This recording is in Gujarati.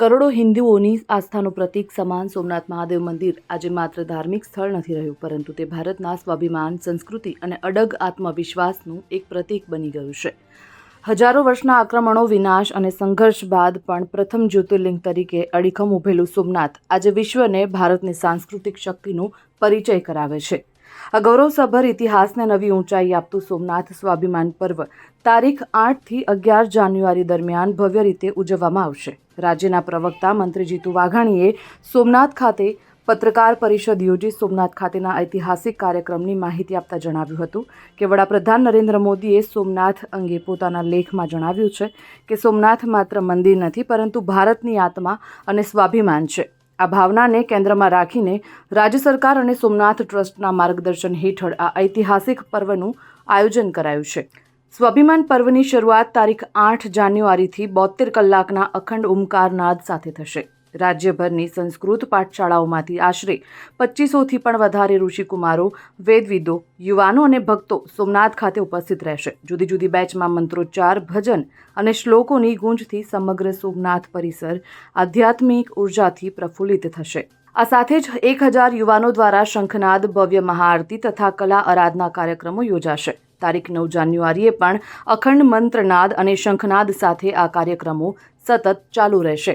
કરોડો હિન્દુઓની આસ્થાનું પ્રતીક સમાન સોમનાથ મહાદેવ મંદિર આજે માત્ર ધાર્મિક સ્થળ નથી રહ્યું, પરંતુ તે ભારતના સ્વાભિમાન, સંસ્કૃતિ અને અડગ આત્મવિશ્વાસનું એક પ્રતીક બની ગયું છે. હજારો વર્ષના આક્રમણો, વિનાશ અને સંઘર્ષ બાદ પણ પ્રથમ જ્યોતિર્લિંગ તરીકે અડીખમ ઉભેલું સોમનાથ આજે વિશ્વને ભારતની સાંસ્કૃતિક શક્તિનો પરિચય કરાવે છે. આ ગૌરવસભર ઇતિહાસને નવી ઊંચાઈ આપતું સોમનાથ સ્વાભિમાન પર્વ તારીખ આઠથી અગિયાર જાન્યુઆરી દરમિયાન ભવ્ય રીતે ઉજવવામાં આવશે. રાજ્યના પ્રવક્તા મંત્રી જીતુ વાઘાણીએ સોમનાથ ખાતે પત્રકાર પરિષદ યોજી સોમનાથ ખાતેના ઐતિહાસિક કાર્યક્રમની માહિતી આપતા જણાવ્યું હતું કે વડાપ્રધાન નરેન્દ્ર મોદીએ સોમનાથ અંગે પોતાના લેખમાં જણાવ્યું છે કે સોમનાથ માત્ર મંદિર નથી પરંતુ ભારતની આત્મા અને સ્વાભિમાન છે. આ ભાવનાને કેન્દ્રમાં રાખીને રાજ્ય સરકાર અને સોમનાથ ટ્રસ્ટના માર્ગદર્શન હેઠળ આ ઐતિહાસિક પર્વનું આયોજન કરાયું છે. સ્વાભિમાન પર્વની શરૂઆત તારીખ આઠ જાન્યુઆરીથી બોતેર કલાકના અખંડ ઓમકાર નાદ સાથે થશે. રાજ્યભરની સંસ્કૃત પાઠશાળાઓમાંથી આશરે પચીસોથી પણ વધારે ઋષિકુમારો, વેદવિદો, યુવાનો અને ભક્તો સોમનાથ ખાતે ઉપસ્થિત રહેશે. જુદી જુદી બેચમાં મંત્રોચ્ચાર, ભજન અને શ્લોકોની ગુંજથી સમગ્ર સોમનાથ પરિસર આધ્યાત્મિક ઉર્જાથી પ્રફુલ્લિત થશે. આ સાથે જ એક હજાર યુવાનો દ્વારા શંખનાદ, ભવ્ય મહાઆરતી તથા કલા આરાધના કાર્યક્રમો યોજાશે. તારીખ નવ જાન્યુઆરીએ પણ અખંડ મંત્રનાદ અને શંખનાદ સાથે આ કાર્યક્રમો સતત ચાલુ રહેશે.